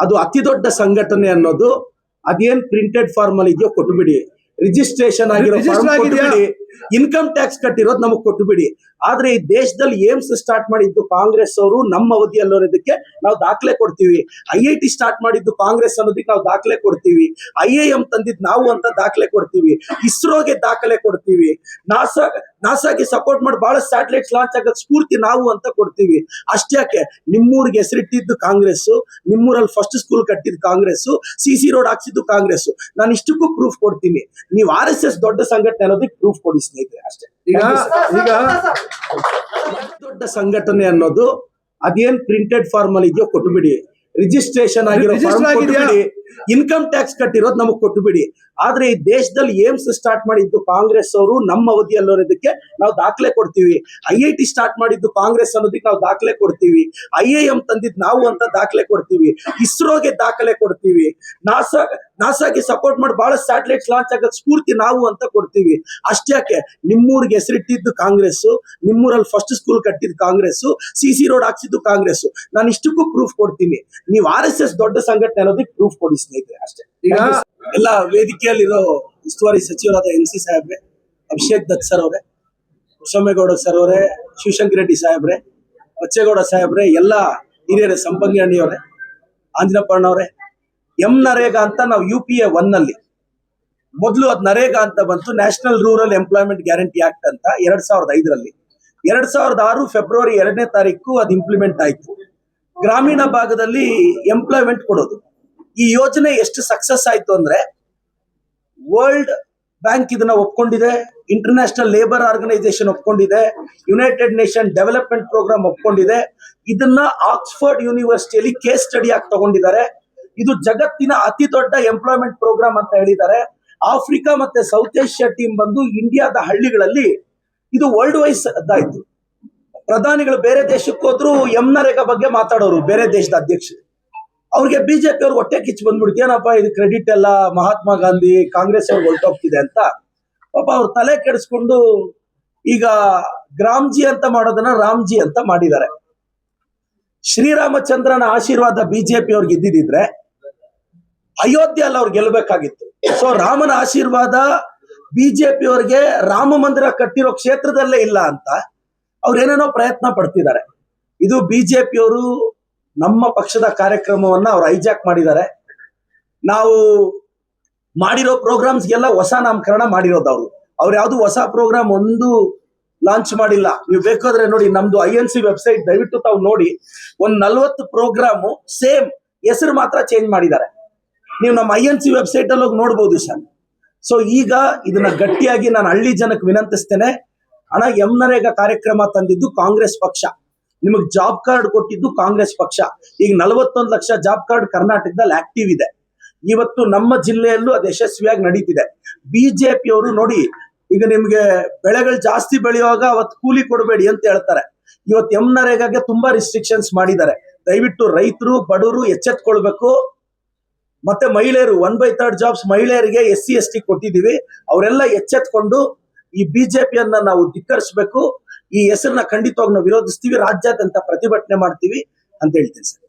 ಅದು ಅತಿ ದೊಡ್ಡ ಸಂಘಟನೆ ಅನ್ನೋದು ಅದೇನ್ ಪ್ರಿಂಟೆಡ್ ಫಾರ್ಮ್ ಅಲ್ಲಿ ಇದೆಯೋ ಕೊಟ್ಬಿಡಿ. ರಿಜಿಸ್ಟ್ರೇಷನ್ ಆಗಿರೋ? ಇನ್ಕಮ್ ಟ್ಯಾಕ್ಸ್ ಕಟ್ಟಿರೋದು ನಮಗ್ ಕೊಟ್ಬಿಡಿ. ಆದ್ರೆ ಈ ದೇಶದಲ್ಲಿ ಏಮ್ಸ್ ಸ್ಟಾರ್ಟ್ ಮಾಡಿದ್ದು ಕಾಂಗ್ರೆಸ್ ಅವರು, ನಮ್ಮ ಅವಧಿಯಲ್ಲಿ ಅನ್ನೋದಕ್ಕೆ ನಾವು ದಾಖಲೆ ಕೊಡ್ತೀವಿ. ಐ ಐ ಟಿ ಸ್ಟಾರ್ಟ್ ಮಾಡಿದ್ದು ಕಾಂಗ್ರೆಸ್ ಅನ್ನೋದಕ್ಕೆ ನಾವು ದಾಖಲೆ ಕೊಡ್ತೀವಿ. ಐ ಐ ಎಂ ತಂದಿದ್ದು ನಾವು ಅಂತ ದಾಖಲೆ ಕೊಡ್ತೀವಿ. ಇಸ್ರೋಗೆ ದಾಖಲೆ ಕೊಡ್ತೀವಿ. ನಾಸಾ, ನಾಸಾಗೆ ಸಪೋರ್ಟ್ ಮಾಡಿ ಬಹಳ ಸ್ಯಾಟಲೈಟ್ಸ್ ಲಾಂಚ್ ಆಗಕ್ಕೆ ಸ್ಫೂರ್ತಿ ನಾವು ಅಂತ ಕೊಡ್ತೀವಿ. ಅಷ್ಟ್ಯಾಕೆ ನಿಮ್ಮೂರಿಗೆ ಹೆಸರಿಟ್ಟಿದ್ದು ಕಾಂಗ್ರೆಸ್ ನಿಮ್ಮೂರಲ್ಲಿ ಫಸ್ಟ್ ಸ್ಕೂಲ್ ಕಟ್ಟಿದ್ದು ಕಾಂಗ್ರೆಸ್ ಸಿ ಸಿ ರೋಡ್ ಹಾಕ್ಸಿದ್ದು ಕಾಂಗ್ರೆಸ್ ನಾನು ಇಷ್ಟಕ್ಕೂ ಪ್ರೂಫ್ ಕೊಡ್ತೀನಿ. ನೀವು ಆರ್ ಎಸ್ ಎಸ್ ದೊಡ್ಡ ಸಂಘಟನೆ ಅನ್ನೋದಕ್ಕೆ ಪ್ರೂಫ್ ಕೊಡಿ ಸ್ನೇಹಿತರೆ, ಅಷ್ಟೇ. ಈಗ ಈಗ ದೊಡ್ಡ ಸಂಘಟನೆ ಅನ್ನೋದು ಅದೇನ್ ಪ್ರಿಂಟೆಡ್ ಫಾರ್ಮ್ ಅಲ್ಲಿ ಇದೆಯೋ ಕೊಟ್ಟುಬಿಡಿ ರಿಜಿಸ್ಟ್ರೇಷನ್ ಆಗಿರೋ ಇನ್ಕಮ್ ಟ್ಯಾಕ್ಸ್ ಕಟ್ಟಿರೋದು ನಮಗ್ ಕೊಟ್ಬಿಡಿ ಆದ್ರೆ ಈ ದೇಶದಲ್ಲಿ ಏಮ್ಸ್ ಸ್ಟಾರ್ಟ್ ಮಾಡಿದ್ದು ಕಾಂಗ್ರೆಸ್ ಅವರು, ನಮ್ಮ ಅವಧಿಯಲ್ಲಿ ಅನ್ನೋದಕ್ಕೆ ನಾವು ದಾಖಲೆ ಕೊಡ್ತೀವಿ. ಐ ಐ ಟಿ ಸ್ಟಾರ್ಟ್ ಮಾಡಿದ್ದು ಕಾಂಗ್ರೆಸ್ ಅನ್ನೋದಕ್ಕೆ ನಾವು ದಾಖಲೆ ಕೊಡ್ತೀವಿ. ಐ ಐ ಎಂ ತಂದಿದ್ದು ನಾವು ಅಂತ ದಾಖಲೆ ಕೊಡ್ತೀವಿ. ಇಸ್ರೋಗೆ ದಾಖಲೆ ಕೊಡ್ತೀವಿ. ನಾಸಾ, ನಾಸಾಗೆ ಸಪೋರ್ಟ್ ಮಾಡಿ ಬಹಳ ಸ್ಯಾಟಲೈಟ್ ಲಾಂಚ್ ಆಗಕ್ಕೆ ಸ್ಫೂರ್ತಿ ನಾವು ಅಂತ ಕೊಡ್ತೀವಿ. ಅಷ್ಟ್ಯಾಕೆ ನಿಮ್ಮೂರಿಗೆ ಹೆಸರಿಟ್ಟಿದ್ದು ಕಾಂಗ್ರೆಸ್ ನಿಮ್ಮೂರಲ್ಲಿ ಫಸ್ಟ್ ಸ್ಕೂಲ್ ಕಟ್ಟಿದ್ದು ಕಾಂಗ್ರೆಸ್ ಸಿ ಸಿ ರೋಡ್ ಹಾಕ್ಸಿದ್ದು ಕಾಂಗ್ರೆಸ್ ನಾನು ಇಷ್ಟಕ್ಕೂ ಪ್ರೂಫ್ ಕೊಡ್ತೀನಿ. ನೀವು ಆರ್ ಎಸ್ ಎಸ್ ದೊಡ್ಡ ಸಂಘಟನೆ ಅನ್ನೋದಕ್ಕೆ ಪ್ರೂಫ್ ಕೊಡಿ. ಸ್ನೇಹಿತರೆ ಅಷ್ಟೇ. ಈಗ ಎಲ್ಲ ವೇದಿಕೆಯಲ್ಲಿರೋ ಉಸ್ತುವಾರಿ ಸಚಿವರಾದ ಎನ್ ಸಿ ಸಾಹೇಬ್ರೆ ಅಭಿಷೇಕ್ ದತ್ ಸರ್ ಅವರೇ ಕೃಷ್ಣಮೇಗೌಡ ಸರ್ ಅವರೇ ಶಿವಶಂಕರ್ ರೆಡ್ಡಿ ಸಾಹೇಬ್ರೆ ಬಚ್ಚೇಗೌಡ ಸಾಹೇಬ್ರೆ ಎಲ್ಲ ಹಿರಿಯರ ಸಂಪಂಗಿ ಅಣ್ಣಿಯವರೇ ಅವರೇ ಎಂ ನರೇಗಾ ಅಂತ ನಾವು ಯು ಪಿ ಎ ಒನ್ ಅಲ್ಲಿ. ಮೊದಲು ಅದು ನರೇಗಾ ಅಂತ ಬಂತು national rural employment guarantee act ಅಂತ ಎರಡ್ ಸಾವಿರದ ಐದರಲ್ಲಿ. ಎರಡ್ ಸಾವಿರದ ಆರು ಫೆಬ್ರವರಿ ಎರಡನೇ ತಾರೀಕು ಅದು ಇಂಪ್ಲಿಮೆಂಟ್ ಆಯ್ತು. ಗ್ರಾಮೀಣ ಭಾಗದಲ್ಲಿ ಎಂಪ್ಲಾಯ್ಮೆಂಟ್ ಕೊಡೋದು. ಈ ಯೋಜನೆ ಎಷ್ಟು ಸಕ್ಸಸ್ ಆಯ್ತು ಅಂದ್ರೆ ವರ್ಲ್ಡ್ ಬ್ಯಾಂಕ್ ಇದನ್ನ ಒಪ್ಕೊಂಡಿದೆ ಇಂಟರ್ನ್ಯಾಷನಲ್ ಲೇಬರ್ ಆರ್ಗನೈಸೇಷನ್ ಒಪ್ಕೊಂಡಿದೆ ಯುನೈಟೆಡ್ ನೇಷನ್ ಡೆವಲಪ್ಮೆಂಟ್ ಪ್ರೋಗ್ರಾಮ್ ಒಪ್ಕೊಂಡಿದೆ. ಇದನ್ನ ಆಕ್ಸ್ಫರ್ಡ್ ಯೂನಿವರ್ಸಿಟಿಯಲ್ಲಿ ಕೇಸ್ ಸ್ಟಡಿ ಆಗಿ ತಗೊಂಡಿದ್ದಾರೆ. ಇದು ಜಗತ್ತಿನ ಅತಿ ದೊಡ್ಡ ಎಂಪ್ಲಾಯ್ಮೆಂಟ್ ಪ್ರೋಗ್ರಾಮ್ ಅಂತ ಹೇಳಿದ್ದಾರೆ. ಆಫ್ರಿಕಾ ಮತ್ತೆ ಸೌತ್ ಏಷ್ಯಾ ಟೀಮ್ ಬಂದು ಇಂಡಿಯಾದ ಹಳ್ಳಿಗಳಲ್ಲಿ ಇದು ವರ್ಲ್ಡ್ ವೈಸ್ ಅದಾಯ್ತು ಪ್ರಧಾನಿಗಳು ಬೇರೆ ದೇಶಕ್ಕೆ ಹೋದ್ರು ಎಂ ನರೇಗಾ ಬಗ್ಗೆ ಮಾತಾಡೋರು, ಬೇರೆ ದೇಶದ ಅಧ್ಯಕ್ಷರು. ಅವ್ರಿಗೆ ಬಿಜೆಪಿ ಅವ್ರಿಗೆ ಹೊಟ್ಟೆ ಕಿಚ್ಚು ಬಂದ್ಬಿಡ್ತು. ಏನಪ್ಪ ಇದು ಕ್ರೆಡಿಟ್ ಎಲ್ಲ ಮಹಾತ್ಮ ಗಾಂಧಿ ಕಾಂಗ್ರೆಸ್ ಅವ್ರಿಗೆ ಹೊರಟೋಗ್ತಿದೆ ಅಂತ. ಪಾಪ ಅವ್ರ ತಲೆ ಕೆಡಿಸ್ಕೊಂಡು ಈಗ ಗ್ರಾಮ್ಜಿ ಅಂತ ಮಾಡೋದನ್ನ ರಾಮ್ಜಿ ಅಂತ ಮಾಡಿದ್ದಾರೆ. ಶ್ರೀರಾಮಚಂದ್ರನ ಆಶೀರ್ವಾದ ಬಿಜೆಪಿ ಅವ್ರಿಗೆ ಇದ್ದಿದ್ರೆ ಅಯೋಧ್ಯೆ ಅಲ್ಲಿ ಅವ್ರು ಗೆಲ್ಲಬೇಕಾಗಿತ್ತು ಸೊ ರಾಮನ ಆಶೀರ್ವಾದ ಬಿಜೆಪಿ ಅವ್ರಿಗೆ ರಾಮ ಮಂದಿರ ಕಟ್ಟಿರೋ ಕ್ಷೇತ್ರದಲ್ಲೇ ಇಲ್ಲ ಅಂತ ಅವ್ರು ಏನೇನೋ ಪ್ರಯತ್ನ ಪಡ್ತಿದ್ದಾರೆ. ಇದು ಬಿಜೆಪಿಯವರು ನಮ್ಮ ಪಕ್ಷದ ಕಾರ್ಯಕ್ರಮವನ್ನ ಅವ್ರು ಹೈಜಾಕ್ ಮಾಡಿದ್ದಾರೆ. ನಾವು ಮಾಡಿರೋ ಪ್ರೋಗ್ರಾಮ್ಸ್ಗೆಲ್ಲ ಹೊಸ ನಾಮಕರಣ ಮಾಡಿರೋದು ಅವರು. ಅವ್ರು ಯಾವುದು ಹೊಸ ಪ್ರೋಗ್ರಾಮ್ ಒಂದು ಲಾಂಚ್ ಮಾಡಿಲ್ಲ. ನೀವು ಬೇಕಾದ್ರೆ ನೋಡಿ, ನಮ್ದು ಐ ಎನ್ ಸಿ ವೆಬ್ಸೈಟ್ ದಯವಿಟ್ಟು ತಾವು ನೋಡಿ, ಒಂದ್ ನಲ್ವತ್ತು ಪ್ರೋಗ್ರಾಮು ಸೇಮ್ ಹೆಸರು ಮಾತ್ರ ಚೇಂಜ್ ಮಾಡಿದ್ದಾರೆ. ನೀವು ನಮ್ಮ ಐ ಎನ್ ಸಿ ವೆಬ್ಸೈಟ್ ಅಲ್ಲಿ ಹೋಗಿ ನೋಡ್ಬೋದು ಸರ್. ಸೊ ಈಗ ಇದನ್ನ ಗಟ್ಟಿಯಾಗಿ ನಾನು ಹಳ್ಳಿ ಜನಕ್ಕೆ ವಿನಂತಿಸ್ತೇನೆ. ಹಣ ಎಂ ನರೇಗಾ ಕಾರ್ಯಕ್ರಮ ತಂದಿದ್ದು ಕಾಂಗ್ರೆಸ್ ಪಕ್ಷ. ನಿಮಗೆ ಜಾಬ್ ಕಾರ್ಡ್ ಕೊಟ್ಟಿದ್ದು ಕಾಂಗ್ರೆಸ್ ಪಕ್ಷ. ಈಗ ನಲವತ್ತೊಂದು ಲಕ್ಷ ಜಾಬ್ ಕಾರ್ಡ್ ಕರ್ನಾಟಕದಲ್ಲಿ ಆಕ್ಟಿವ್ ಇದೆ. ಇವತ್ತು ನಮ್ಮ ಜಿಲ್ಲೆಯಲ್ಲೂ ಅದು ಯಶಸ್ವಿಯಾಗಿ ನಡೀತಿದೆ. ಬಿಜೆಪಿಯವರು ನೋಡಿ, ಈಗ ನಿಮ್ಗೆ ಬೆಳೆಗಳು ಜಾಸ್ತಿ ಬೆಳೆಯುವಾಗ ಅವತ್ತು ಕೂಲಿ ಕೊಡಬೇಡಿ ಅಂತ ಹೇಳ್ತಾರೆ. ಇವತ್ತು ಎಂ ನರೇಗಾಗೆ ತುಂಬಾ ರಿಸ್ಟ್ರಿಕ್ಷನ್ಸ್ ಮಾಡಿದ್ದಾರೆ. ದಯವಿಟ್ಟು ರೈತರು, ಬಡವರು ಎಚ್ಚೆತ್ಕೊಳ್ಬೇಕು. ಮತ್ತೆ ಮಹಿಳೆಯರು ಒನ್ ಬೈ ಥರ್ಡ್ ಜಾಬ್ಸ್ ಮಹಿಳೆಯರಿಗೆ ಎಸ್ ಸಿ, ಎಸ್ ಟಿ ಕೊಟ್ಟಿದ್ದೀವಿ. ಅವರೆಲ್ಲ ಎಚ್ಚೆತ್ಕೊಂಡು ಈ ಬಿಜೆಪಿಯನ್ನ ನಾವು ಧಿಕ್ಕರಿಸಬೇಕು. ಈ ಹೆಸರನ್ನ ಖಂಡಿತವಾಗಿ ನಾವು ವಿರೋಧಿಸ್ತೀವಿ ರಾಜ್ಯಾದ್ಯಂತ ಪ್ರತಿಭಟನೆ ಮಾಡ್ತೀವಿ ಅಂತ ಹೇಳ್ತೀನಿ ಸರ್.